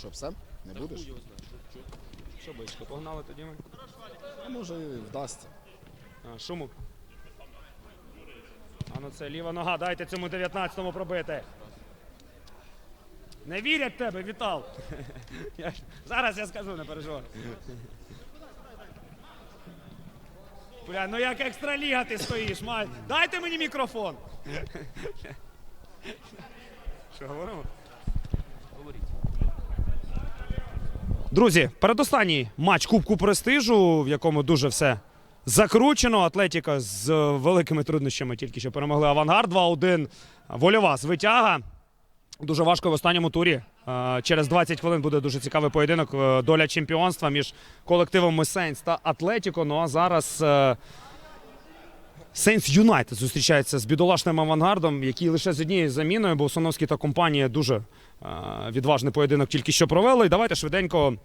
Що, все? Не будеш? Що, бичко, погнали тоді ми? А може і вдасться. А, шуму. А ну це ліва нога, дайте цьому 19-му пробити. Не вірять в тебе, Вітал. Я ж- Зараз я скажу, не переживай. Бля, ну як екстраліга ти стоїш, май. Дайте мені мікрофон. Що говоримо? Друзі, передостанній матч Кубку Престижу, в якому дуже все закручено. Атлетіка з е, великими труднощами тільки що перемогли Авангард 2-1. Вольова звитяга. Дуже важко в останньому турі. Е, Через 20 хвилин буде дуже цікавий поєдинок. е, Доля чемпіонства між колективом Месенс та Атлетіко. Ну а зараз. Сейнс Юнайтед зустрічається з бідолашним авангардом, який лише з однією заміною, бо Усоновський та компанія дуже е, відважний поєдинок тільки що провели. І давайте швиденько.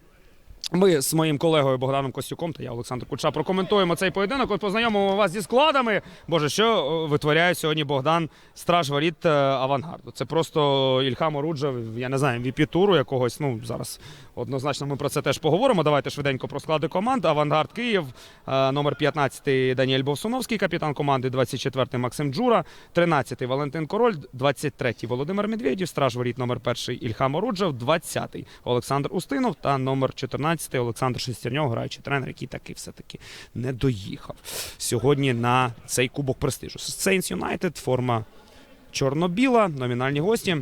Ми з моїм колегою Богданом Костюком та я Олександр Куча прокоментуємо цей поєдинок. От познайомимо вас зі складами. Боже, що е, витворяє сьогодні Богдан Страж воріт е, авангарду. Це просто Ільхам Оруджев, я не знаю, vp туру якогось. Ну зараз однозначно ми про це теж поговоримо. Давайте швиденько про склади команд. Авангард Київ, е, номер 15 Даніель Бовсуновський, капітан команди, 24 Максим Джура, 13 Валентин Король, 23 Володимир Медведєв, страж воріт номер 1 Ільхам Оруджев, 20 Олександр Устинов та номер 14 Олександр Шестерньов, граючий тренер, який таки все-таки не доїхав сьогодні на цей кубок престижу. Сейнс Юнайтед, форма чорно-біла, номінальні гості.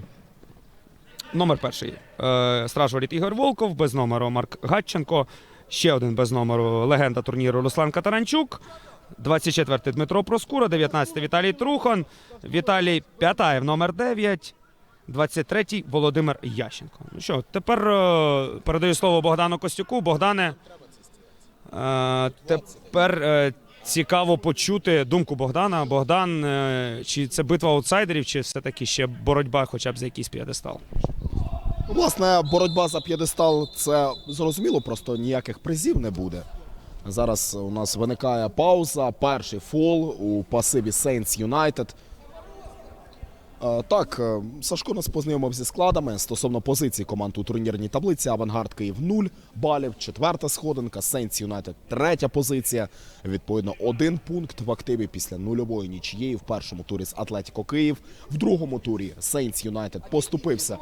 Номер перший е, страж воріт Ігор Волков, без номеру Марк Гатченко. Ще один без номеру легенда турніру Руслан Катаранчук. 24-й Дмитро Проскура, 19-й Віталій Трухон, Віталій П'ятаєв, номер 9, 23-й Володимир Ященко. Ну що, тепер е, передаю слово Богдану Костюку. Богдане, е, тепер цікаво почути думку Богдана. Богдан, е, чи це битва аутсайдерів, чи все-таки ще боротьба хоча б за якийсь п'єдестал? Власне, боротьба за п'єдестал це зрозуміло, просто ніяких призів не буде. Зараз у нас виникає пауза. Перший фол у пасиві Saints United. Е, Так, е, Сашко нас познайомив зі складами стосовно позицій команд у турнірній таблиці. Авангард Київ 0 балів, четверта сходинка, Saints United третя позиція. Відповідно, один пункт в активі після нульової нічієї в першому турі з Атлетіко Київ. В другому турі Saints United поступився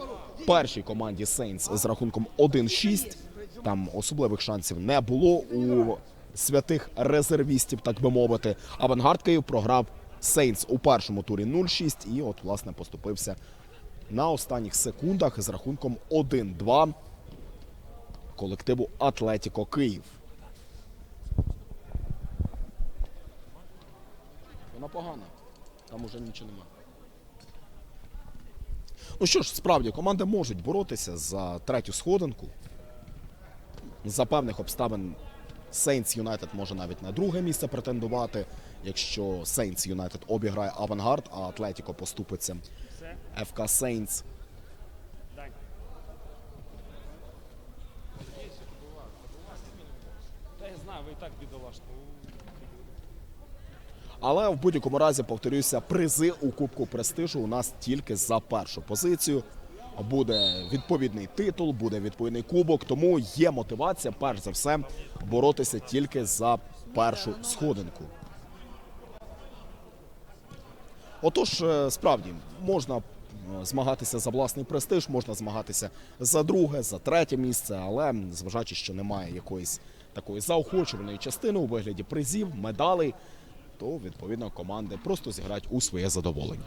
першій команді Saints з рахунком 1-6. Там особливих шансів не було у святих резервістів, так би мовити. Авангард Київ програв Сейнс у першому турі 0-6 і от власне поступився на останніх секундах з рахунком 1-2 колективу Атлетіко Київ. Вона погана. Там уже нічого немає. Ну що ж, справді команди можуть боротися за третю сходинку. За певних обставин Saints United може навіть на друге місце претендувати. Якщо Saints United обіграє Авангард, а Атлетіко поступиться ФК бідолашно. Але в будь-якому разі, повторюся, призи у Кубку Престижу у нас тільки за першу позицію. Буде відповідний титул, буде відповідний кубок, тому є мотивація, перш за все, боротися тільки за першу сходинку. Отож, е, справді можна е, змагатися за власний престиж, можна змагатися за друге, за третє місце, але зважаючи, що немає якоїсь такої заохочуваної частини у вигляді призів, медалей, то відповідно команди просто зіграють у своє задоволення.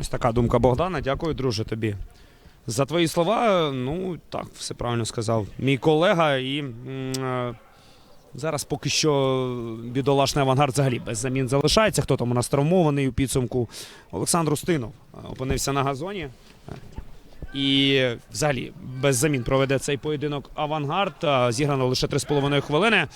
Ось така думка Богдана. Дякую, друже, тобі. За твої слова, ну так, все правильно сказав. Мій колега і м, е, зараз поки що бідолашний авангард взагалі без замін залишається. Хто там у нас травмований у підсумку? Олександр Устинов е, опинився на газоні. І взагалі без замін проведе цей поєдинок авангард. Е, Зіграно лише 3,5 хвилини.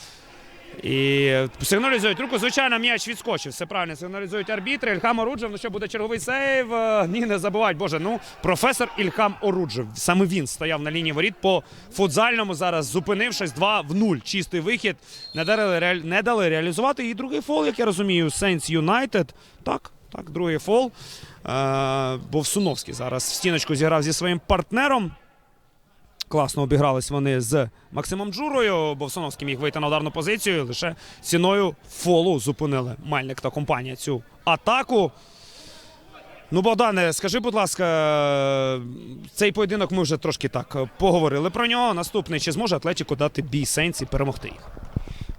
І сигналізують руку. Звичайно, м'яч відскочив. Все правильно сигналізують арбітри. Ільхам Оруджев. Ну що буде черговий сейв? Е, Ні, не забувають. Боже, ну професор Ільхам Оруджев. Саме він стояв на лінії воріт по футзальному. Зараз зупинившись 2 в 0. Чистий вихід. Не дали, не дали реалізувати. І другий фол, як я розумію, Сейнс Юнайтед. Так, так, другий фол. Е, Бовсуновський зараз в стіночку зіграв зі своїм партнером. Класно обігрались вони з Максимом Джурою. Бовсоновський міг вийти на ударну позицію. Лише ціною фолу зупинили Мельник та компанія цю атаку. Ну, Богдане, скажи, будь ласка, цей поєдинок ми вже трошки так поговорили про нього. Наступний чи зможе Атлетіко дати бій Сенсі перемогти їх?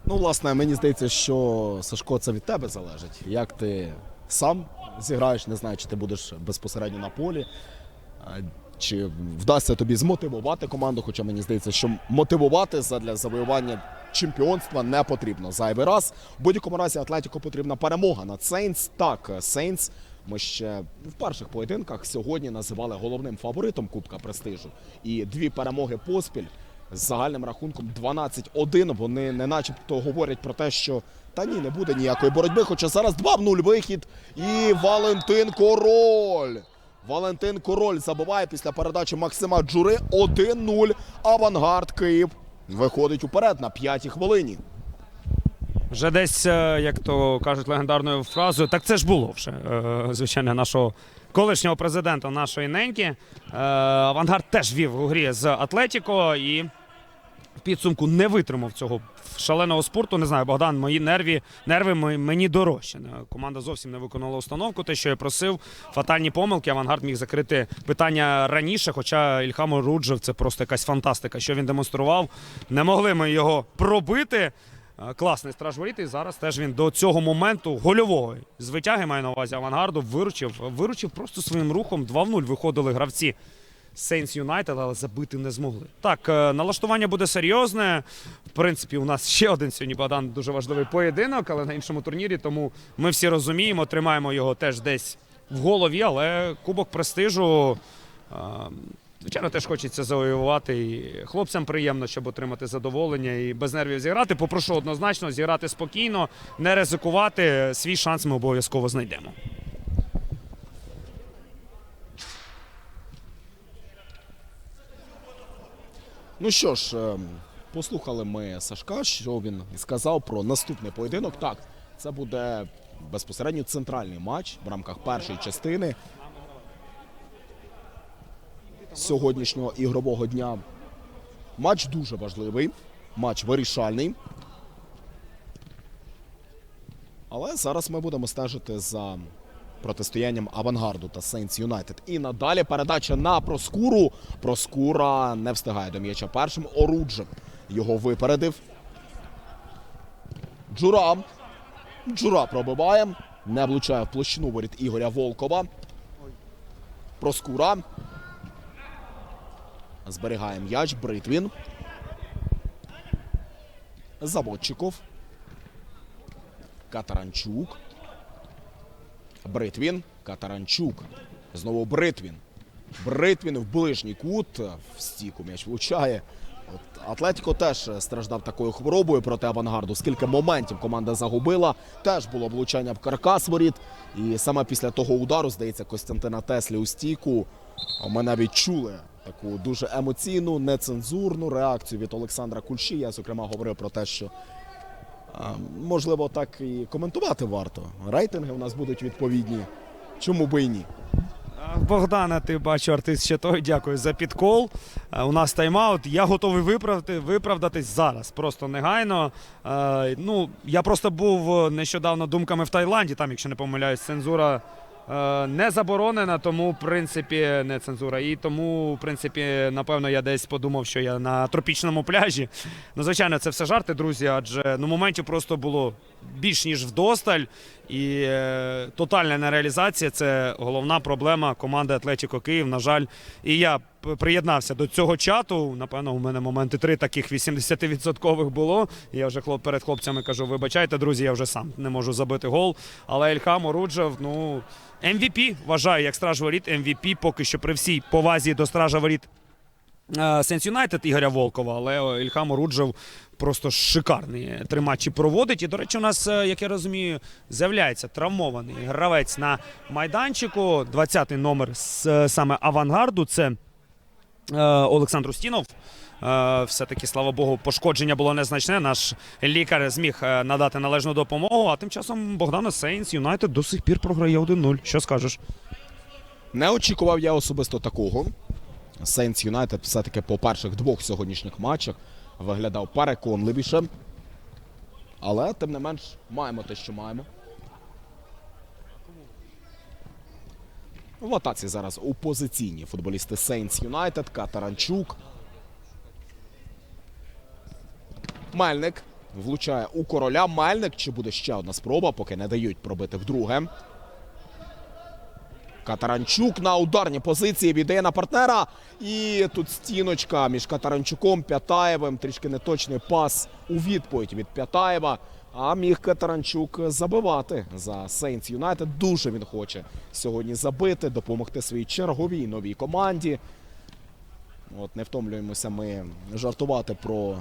Ну, власне, мені здається, що Сашко, це від тебе залежить. Як ти сам зіграєш, не знаю, чи ти будеш безпосередньо на полі, чи вдасться тобі змотивувати команду. Хоча мені здається, що мотивувати для завоювання чемпіонства не потрібно зайвий раз. В будь-якому разі Атлетіко потрібна перемога над Сейнс. Так, Сейнс. Ми ще в перших поєдинках сьогодні називали головним фаворитом Кубка престижу. І дві перемоги поспіль з загальним рахунком 12-1. Вони не начебто говорять про те, що та ні, не буде ніякої боротьби. Хоча зараз 2 в 0 вихід. І Валентин Король. Валентин Король забиває після передачі Максима Джури 1-0. Авангард Київ виходить уперед на п'ятій хвилині. Вже десь, е, як то кажуть легендарною фразою, так це ж було вже, е, звичайно, нашого колишнього президента нашої неньки. Е, Авангард теж вів у грі з Атлетіко і підсумку не витримав цього шаленого спорту. Не знаю, Богдан, мої нерві, нерви мені дорожче. Е, Команда зовсім не виконала установку. Те, що я просив, фатальні помилки. Авангард міг закрити питання раніше. Хоча Ільхам Руджев це просто якась фантастика. Що він демонстрував. Не могли ми його пробити. Е, Класний страж воріт, і зараз теж він до цього моменту гольового з витяги маю на увазі авангарду виручив. Виручив просто своїм рухом. 2 в 0 виходили гравці Сейнс Юнайтед, але забити не змогли. Так, е, налаштування буде серйозне. В принципі, у нас ще один сьогодні Богдан дуже важливий поєдинок, але на іншому турнірі. Тому ми всі розуміємо, тримаємо його теж десь в голові, але кубок престижу. е, Звичайно, теж хочеться завоювати. І хлопцям приємно, щоб отримати задоволення і без нервів зіграти. Попрошу однозначно зіграти спокійно, не ризикувати. Свій шанс ми обов'язково знайдемо. Ну що ж, ем, послухали ми Сашка, що він сказав про наступний поєдинок. Так, це буде безпосередньо центральний матч в рамках першої частини сьогоднішнього ігрового дня. Матч дуже важливий, матч вирішальний. Але зараз ми будемо стежити за протистоянням Авангарду та Сейнс Юнайтед. І надалі передача на Проскуру. Проскура не встигає до м'яча першим. Оруджев його випередив. Джура. Джура пробиває. Не влучає в площину воріт Ігоря Волкова. Проскура. Зберігає м'яч. Бритвін. Заводчиков. Катаранчук. Бритвін. Катаранчук. Знову Бритвін. Бритвін в ближній кут. В стіку м'яч влучає. От Атлетіко теж страждав такою хворобою проти авангарду. Скільки моментів команда загубила. Теж було влучання в каркас воріт. І саме після того удару, здається, Костянтина Теслі у стійку. Ми навіть чули таку дуже емоційну, нецензурну реакцію від Олександра Кульші. Я, зокрема, говорив про те, що можливо, так і коментувати варто. Рейтинги у нас будуть відповідні. Чому би і ні? Богдана, ти бачу, артист ще той. Дякую за підкол. У нас тайм-аут. Я готовий виправдати, виправдатись зараз, просто негайно. Ну, я просто був е, нещодавно думками в Таїланді. Там, якщо не помиляюсь, цензура не заборонена, тому в принципі не цензура. І тому, в принципі, напевно, я десь подумав, що я на тропічному пляжі. Ну, звичайно, це все жарти, друзі, адже ну, моментів просто було більш ніж вдосталь. І е, тотальна нереалізація це головна проблема команди Атлетіко Київ. На жаль, і я приєднався до цього чату. Напевно, у мене моменти три таких 80% було. Я вже хлоп перед хлопцями кажу: вибачайте, друзі, я вже сам не можу забити гол. Але Ільхам Оруджев, ну MVP, вважаю, як страж воріт, MVP поки що при всій повазі до стража воріт Сенс Юнайтед Ігоря Волкова, але Ільхам Оруджев просто шикарний три матчі проводить. І, до речі, у нас, е, як я розумію, з'являється травмований гравець на майданчику. 20-й номер з е, саме авангарду. Це е, Олександр Устінов. Все-таки, слава Богу, пошкодження було незначне. Наш лікар зміг надати належну допомогу. А тим часом Богдана Сейнс Юнайтед до сих пір програє 1-0. Що скажеш? Не очікував я особисто такого. Сейнс Юнайтед все-таки по перших двох сьогоднішніх матчах виглядав переконливіше. Але, тим не менш, маємо те, що маємо. В атаці зараз у позиційні футболісти Сейнс Юнайтед, Катаранчук. Мельник влучає у короля. Мельник. Чи буде ще одна спроба, поки не дають пробити вдруге. Катаранчук на ударній позиції віддає на партнера. І тут стіночка між Катаранчуком П'ятаєвим. Трішки неточний пас у відповідь від П'ятаєва. А міг Катаранчук забивати за Сейнс Юнайтед. Дуже він хоче сьогодні забити, допомогти своїй черговій новій команді. От не втомлюємося ми жартувати про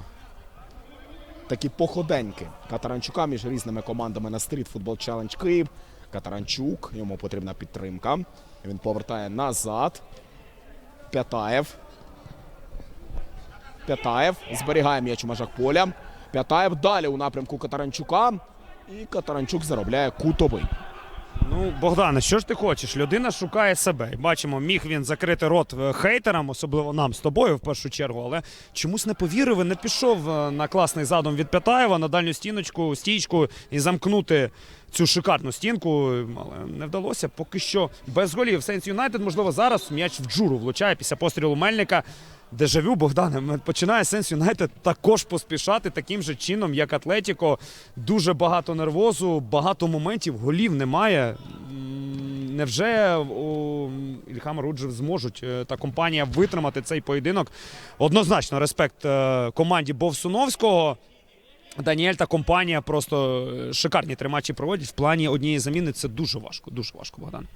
такі походеньки Катаранчука між різними командами на стріт футбол Челендж Київ. Катаранчук, йому потрібна підтримка. Він повертає назад. П'ятаєв. П'ятаєв зберігає м'яч у межах поля. П'ятаєв далі у напрямку Катаранчука. І Катаранчук заробляє кутовий. Ну, Богдане, що ж ти хочеш? Людина шукає себе. Бачимо, міг він закрити рот е, хейтерам, особливо нам з тобою в першу чергу. Але чомусь не повірив і не пішов е, на класний задум від П'ятаєва на дальню стіночку, стійку і замкнути цю шикарну стінку. Але не вдалося. Поки що без голів. Сенс Юнайтед, можливо, зараз м'яч в джуру влучає після пострілу Мельника. Дежавю Богдане починає Сенс Юнайтед також поспішати таким же чином, як Атлетіко. Дуже багато нервозу, багато моментів, голів немає. Невже у Ільхама Руджев зможуть е, та компанія витримати цей поєдинок? Однозначно, респект е, команді Бовсуновського. Даніель та компанія просто е, шикарні три матчі проводять. В плані однієї заміни це дуже важко. Дуже важко, Богдан.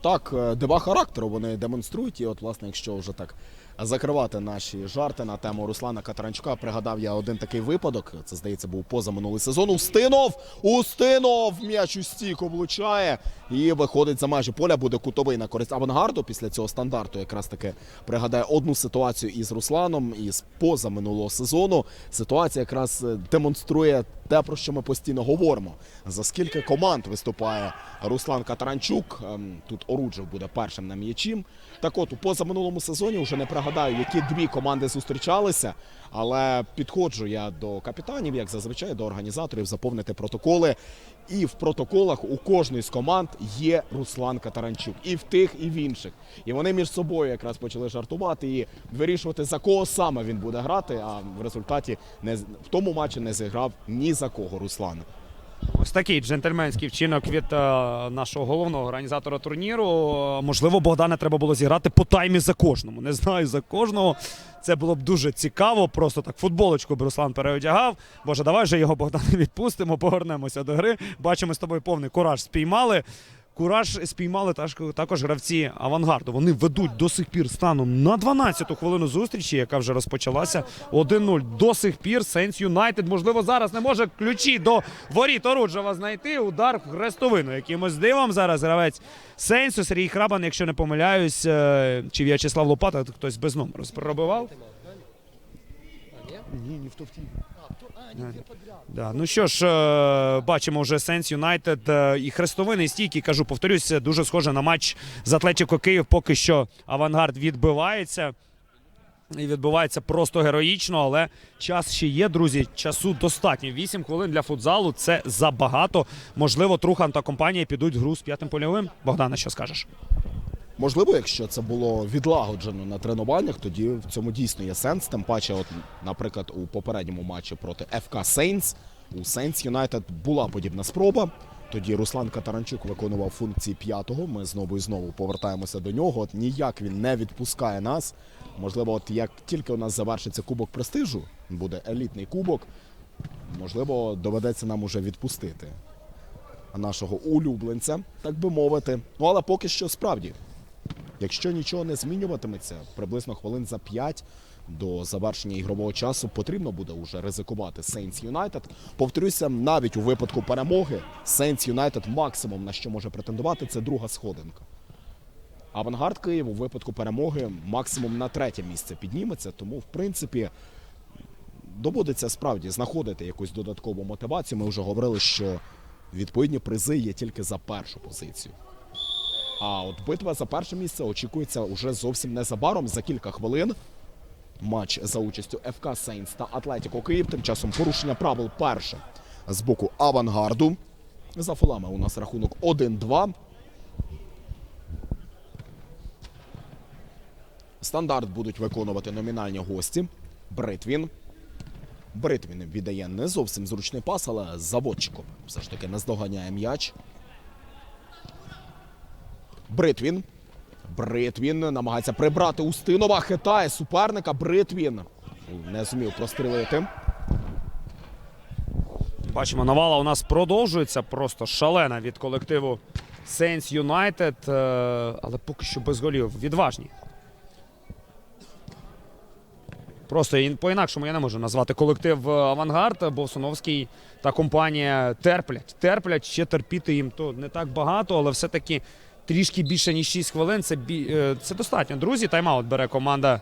Так, два характеру вони демонструють. І от, власне, якщо вже так закривати наші жарти на тему Руслана Катаранчука, пригадав я один такий випадок. Це, здається, був поза минулий сезон. Устинов! Устинов! М'яч у стік облучає і виходить за межі поля. Буде кутовий на користь авангарду. Після цього стандарту якраз таки пригадає одну ситуацію із Русланом із поза минулого сезону. Ситуація якраз е, демонструє те, про що ми постійно говоримо. За скільки команд виступає Руслан Катаранчук? Ем, Тут Оруджев буде першим на м'ячі. Так от, у позаминулому сезоні вже не пригадаю, які дві команди зустрічалися, але підходжу я до капітанів, як зазвичай, до організаторів, заповнити протоколи. І в протоколах у кожної з команд є Руслан Катаранчук. І в тих, і в інших. І вони між собою якраз почали жартувати і вирішувати, за кого саме він буде грати. А в результаті не в тому матчі не зіграв ні за кого Руслан. Ось такий джентльменський вчинок від е, нашого головного організатора турніру. Можливо, Богдана треба було зіграти по таймі за кожному. Не знаю за кожного. Це було б дуже цікаво. Просто так футболочку б Руслан переодягав. Боже, давай вже його Богдана відпустимо, повернемося до гри. Бачимо з тобою повний кураж спіймали. Кураж спіймали також гравці авангарду. Вони ведуть до сих пір станом на 12-ту хвилину зустрічі, яка вже розпочалася 1-0. До сих пір Сенс Юнайтед, можливо, зараз не може ключі до воріт Оруджева знайти. Удар в хрестовину. Якимось дивом зараз гравець Сенсу, Сергій Храбан, якщо не помиляюсь, е, чи В'ячеслав Лопата, хтось без номеру пробивав. Ні, не в то Да. Ну що ж, е, бачимо вже Сенс Юнайтед і хрестовини стійки. Кажу, повторюсь, дуже схоже на матч з Атлетіко Київ. Поки що авангард відбивається. І відбувається просто героїчно, але час ще є, друзі. Часу достатньо. 8 хвилин для футзалу це забагато. Можливо, Трухан та компанія підуть в гру з п'ятим польовим. Богдана, що скажеш? Можливо, якщо це було відлагоджено на тренуваннях, тоді в цьому дійсно є сенс. Тим паче, от, наприклад, у попередньому матчі проти ФК Сейнс у Сейнс Юнайтед була подібна спроба. Тоді Руслан Катаранчук виконував функції п'ятого. Ми знову і знову повертаємося до нього. От ніяк він не відпускає нас. Можливо, от як тільки у нас завершиться кубок престижу, буде елітний кубок. Можливо, доведеться нам уже відпустити нашого улюбленця, так би мовити. Ну але поки що справді, якщо нічого не змінюватиметься, приблизно хвилин за 5 до завершення ігрового часу потрібно буде уже ризикувати Saints United. Повторюся, навіть у випадку перемоги Saints United максимум на що може претендувати, це друга сходинка. Авангард Київ у випадку перемоги максимум на третє місце підніметься, тому в принципі доводиться справді знаходити якусь додаткову мотивацію. Ми вже говорили, що відповідні призи є тільки за першу позицію. А от битва за перше місце очікується уже зовсім незабаром за кілька хвилин. Матч за участю ФК Сейнс та Атлетіко Київ. Тим часом порушення правил перше з боку авангарду. За фолами у нас рахунок 1-2. Стандарт будуть виконувати номінальні гості. Бритвін. Бритвін віддає не зовсім зручний пас, але заводчиком все ж таки наздоганяє м'яч. Бритвін. Бритвін намагається прибрати Устинова, хитає суперника. Бритвін не зумів прострілити. Бачимо, навала у нас продовжується просто шалена від колективу Saints United, е, але поки що без голів. Відважні. Просто по-інакшому я не можу назвати колектив е, Авангард, Бовсуновський та компанія терплять. Терплять, ще терпіти їм то не так багато, але все-таки трішки більше ніж 6 хвилин. Це, е, це достатньо. Друзі, тайм-аут бере команда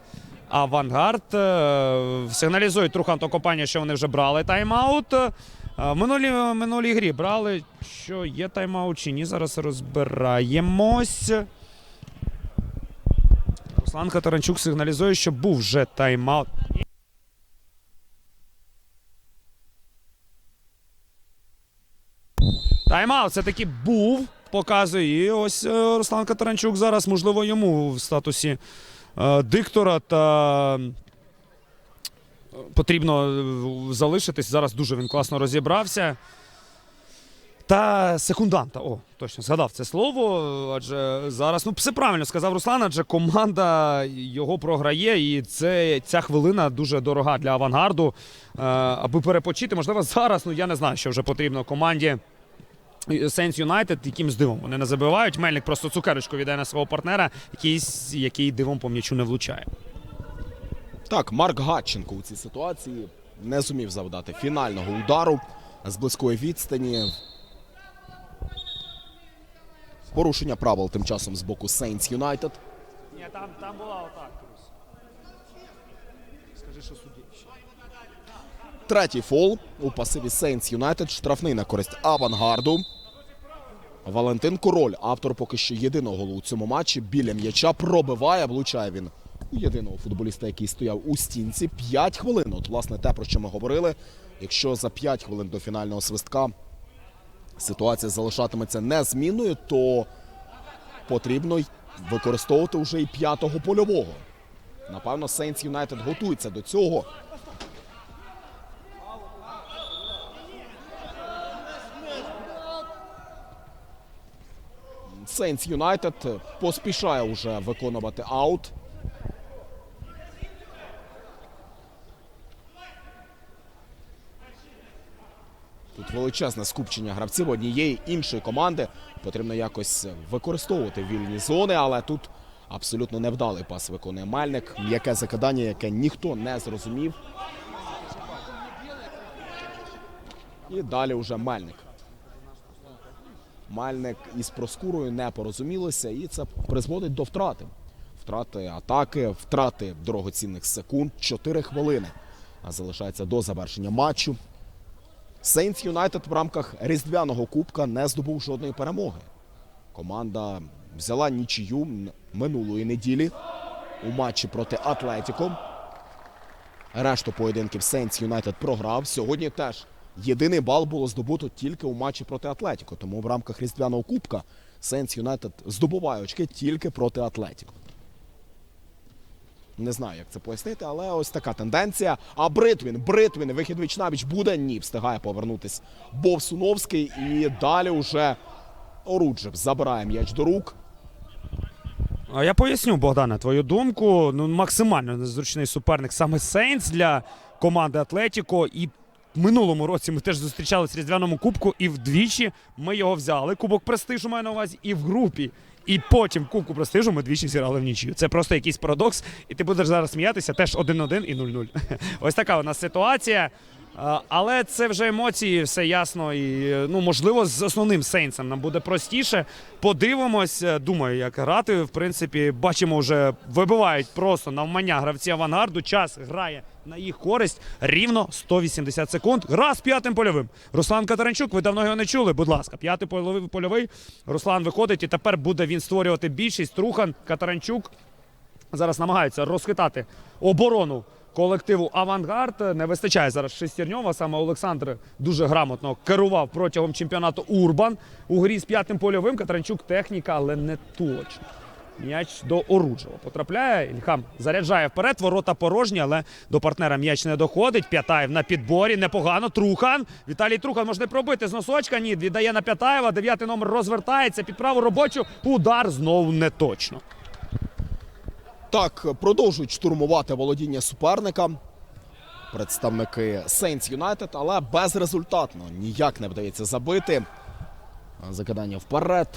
Авангард. Е, Сигналізують Труханто компанія, що вони вже брали тайм-аут. Е, В минулій, минулій грі брали, що є тайм-аут чи ні. Зараз розбираємось. Руслан Катаранчук сигналізує, що був вже тайм-аут. Тайм-аут все-таки був, показує. І ось е, Руслан Катаранчук зараз, можливо, йому в статусі е, диктора та е, потрібно залишитись. Зараз дуже він класно розібрався. Та секунданта. О, точно згадав це слово. Адже зараз, ну все правильно сказав Руслан, адже команда його програє, і це ця хвилина дуже дорога для авангарду. Аби перепочити, можливо, зараз, ну я не знаю, що вже потрібно команді. Сенс Юнайтед якимсь дивом вони не забивають. Мельник просто цукерочку віддає на свого партнера, якийсь, який дивом по м'ячу не влучає. Так, Марк Гатченко у цій ситуації не зумів завдати фінального удару з близької відстані. Порушення правил тим часом з боку Saints United. Ні, там, там була отак. Скажи, що судді. Третій фол у пасиві Saints United. Штрафний на користь авангарду. Валентин Король, автор поки що єдиного голу у цьому матчі. Біля м'яча пробиває, влучає він у єдиного футболіста, який стояв у стінці. П'ять хвилин. От, власне, те, про що ми говорили. Якщо за 5 хвилин до фінального свистка ситуація залишатиметься незмінною, то потрібно використовувати вже і п'ятого польового. Напевно, Saints United готується до цього. Saints United поспішає вже виконувати аут. Тут величезне скупчення гравців однієї іншої команди. Потрібно якось використовувати вільні зони, але тут абсолютно невдалий пас виконує Мельник. М'яке закидання, яке ніхто не зрозумів. І далі вже Мельник. Мальник із Проскурою не порозумілися, і це призводить до втрати. Втрати атаки, втрати дорогоцінних секунд, 4 хвилини. А залишається до завершення матчу. Сейнс Юнайтед в рамках різдвяного кубка не здобув жодної перемоги. Команда взяла нічию минулої неділі у матчі проти Атлетіко. Решту поєдинків Сейнс Юнайтед програв. Сьогодні теж єдиний бал було здобуто тільки у матчі проти Атлетіко. Тому в рамках Різдвяного Кубка Сейнс Юнайтед здобуває очки тільки проти Атлетіко. Не знаю, як це пояснити, але ось така тенденція. А Бритвін, Бритвін, вихід віч навіч буде. Ні, встигає повернутись Бовсуновський. І далі уже Оруджев забирає м'яч до рук. Я поясню, Богдане, твою думку. Ну, максимально незручний суперник саме Сейнс для команди Атлетіко. І минулому році ми теж зустрічалися Різдвяному кубку, і вдвічі ми його взяли. Кубок престижу маю на увазі, і в групі. І потім Кубку престижу ми двічі зіграли в нічию. Це просто якийсь парадокс, і ти будеш зараз сміятися теж 1-1 і 0-0. Ось така у нас ситуація. Але це вже емоції, все ясно. І ну можливо, з основним сейнсом нам буде простіше. Подивимось. Е, Думаю, як грати. В принципі, бачимо, вже вибивають просто навмання гравці авангарду. Час грає на їх користь рівно 180 секунд. Гра з п'ятим польовим. Руслан Катаренчук, ви давно його не чули. Будь ласка, п'ятий польовий польовий. Руслан виходить, і тепер буде він створювати більшість. Трухан Катаренчук зараз намагаються розхитати оборону колективу Авангард. Не вистачає зараз Шестерньова. Саме Олександр дуже грамотно керував протягом чемпіонату Урбан у грі з п'ятим польовим. Катранчук техніка, але не точно. М'яч до Оруджева потрапляє. Ільхам заряджає вперед. Ворота порожні, але до партнера м'яч не доходить. П'ятаєв на підборі. Непогано. Трухан. Віталій Трухан може пробити з носочка. Ні, віддає на П'ятаєва. Дев'ятий номер розвертається під праву робочу. Удар знову не точно. Так, продовжують штурмувати володіння суперника. Представники Saints United, але безрезультатно ніяк не вдається забити. Закидання вперед.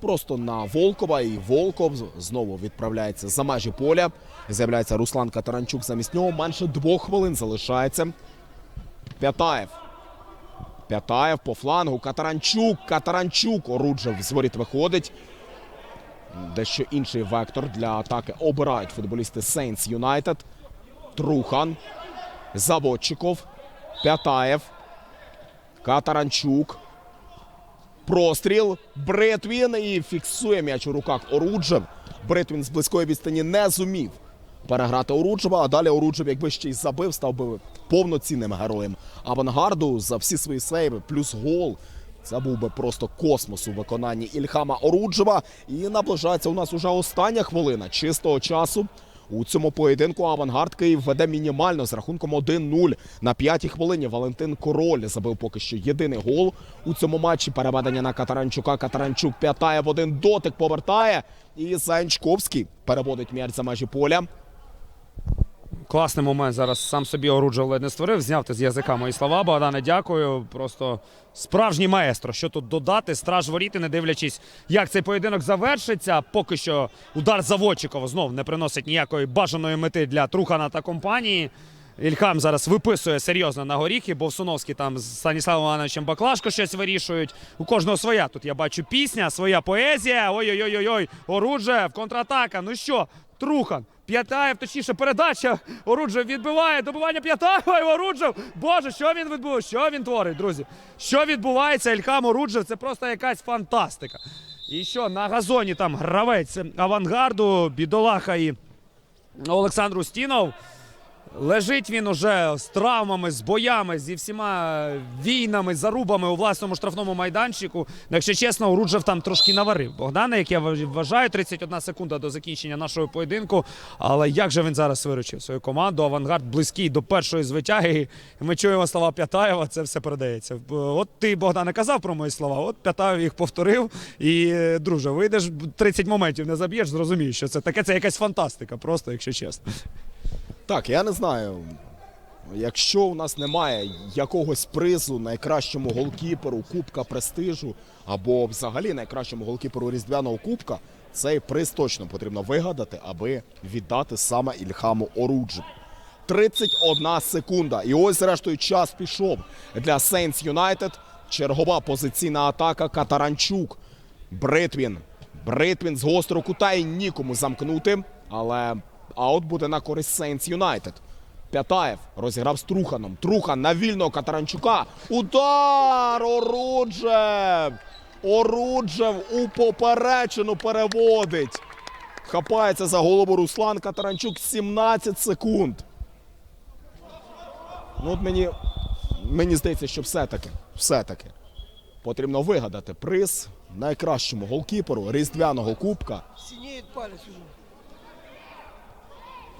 Просто на Волкова. І Волков знову відправляється за межі поля. З'являється Руслан Катаранчук. Замість нього менше двох хвилин залишається. П'ятаєв. П'ятаєв по флангу. Катаранчук. Катаранчук. Оруджев з воріт виходить. Дещо інший вектор для атаки обирають футболісти Saints United. Трухан, Заводчиков, П'ятаєв, Катаранчук. Простріл. Бритвін і фіксує м'яч у руках Оруджев. Бритвін з близької відстані не зумів переграти Оруджева, а далі Оруджев, якби ще й забив, став би повноцінним героєм авангарду за всі свої сейви, плюс гол. Це був би просто космос у виконанні Ільхама Оруджева. І наближається у нас уже остання хвилина чистого часу. У цьому поєдинку Авангард Київ веде мінімально з рахунком 1-0. На п'ятій хвилині Валентин Король забив поки що єдиний гол у цьому матчі. Переведення на Катаранчука. Катаранчук п'ятає в один дотик, повертає. І Заянчковський переводить м'яч за межі поля. Класний момент зараз сам собі Оруджев ледь не створив. Зняв ти з язика мої слова. Богдане, дякую. Просто справжній маестро. Що тут додати? Страж воріти, не дивлячись, як цей поєдинок завершиться. Поки що удар Заводчикова знов не приносить ніякої бажаної мети для Трухана та компанії. Ільхам зараз виписує серйозно на горіхи. Бовсуновський там з Станіславом Івановичем Баклашко щось вирішують. У кожного своя. Тут я бачу пісня, своя поезія. Ой-ой-ой-ой. Оруджев, контратака. Ну що, Трухан. П'ятаєв, точніше, передача. Оруджев відбиває добивання П'ятаєва. Оруджев. Боже, що він відбуває? Що він творить, друзі? Що відбувається? Елькам Оруджев це просто якась фантастика. І що на газоні там гравець авангарду, бідолаха і Олександр Устінов. Лежить він уже з травмами, з боями, зі всіма війнами, зарубами у власному штрафному майданчику. Ну, Якщо чесно, Уруджев там трошки наварив. Богдана, як я вважаю, 31 секунда до закінчення нашого поєдинку. Але як же він зараз виручив свою команду? Авангард близький до першої звитяги. Ми чуємо слова П'ятаєва, це все передається. От ти, Богдане, казав про мої слова. От П'ятаєв їх повторив. І, друже, вийдеш 30 моментів не заб'єш, зрозумієш, що це таке. Це якась фантастика, просто, якщо чесно. Так, я не знаю. Якщо у нас немає якогось призу найкращому голкіперу Кубка престижу або взагалі найкращому голкіперу Різдвяного Кубка, цей приз точно потрібно вигадати, аби віддати саме Ільхаму Оруджу. 31 секунда. І ось, зрештою, час пішов для Saints United. Чергова позиційна атака Катаранчук. Бритвін. Бритвін з гострого кута і нікому замкнути. Але аут буде на користь Saints United. П'ятаєв розіграв з Труханом. Трухан на вільного Катаранчука. Удар! Оруджев! Оруджев у поперечину переводить. Хапається за голову Руслан Катаранчук 17 секунд. Ну от мені, мені здається, що все-таки, все-таки потрібно вигадати приз найкращому голкіперу Різдвяного Кубка.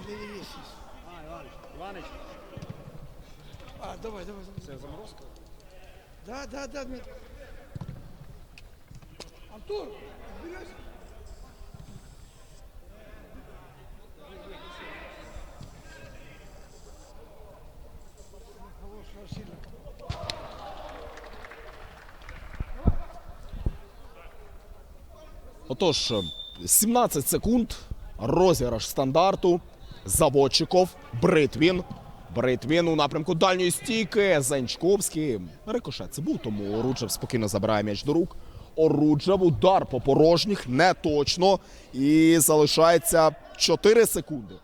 Уже. Перевесись. А, давай, давай, давай. Це заморозка? Да, да, да, Дмитрий. Артур, берешь? Отож, 17 секунд. Розіграш стандарту. Заводчиков, Бритвін. Бритвін у напрямку дальньої стійки. Зенчковський. Рикошет це був, тому Оруджев спокійно забирає м'яч до рук. Оруджев удар по порожніх не точно. І залишається 4 секунди.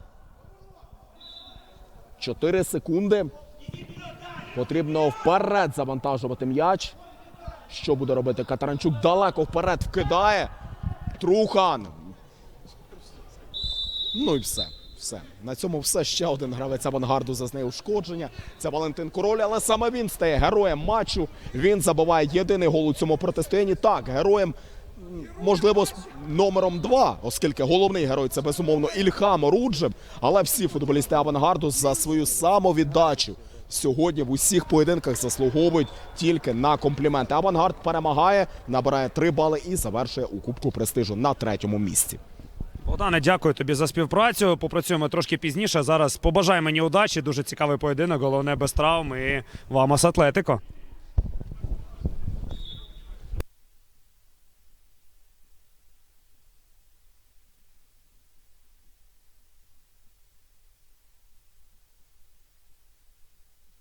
4 секунди. Потрібно вперед завантажувати м'яч. Що буде робити Катаранчук? Далеко вперед вкидає. Трухан. Ну і все. Все. На цьому все. Ще один гравець авангарду зазнає ушкодження. Це Валентин Король, але саме він стає героєм матчу. Він забиває єдиний гол у цьому протистоянні. Так, героєм, можливо, номером два, оскільки головний герой це безумовно Ільхам Оруджев. Але всі футболісти авангарду за свою самовіддачу сьогодні в усіх поєдинках заслуговують тільки на компліменти. Авангард перемагає, набирає три бали і завершує у Кубку престижу на третьому місці. Богдане, дякую тобі за співпрацю. Попрацюємо трошки пізніше. Зараз побажай мені удачі. Дуже цікавий поєдинок. Головне без травм і вам Атлетико.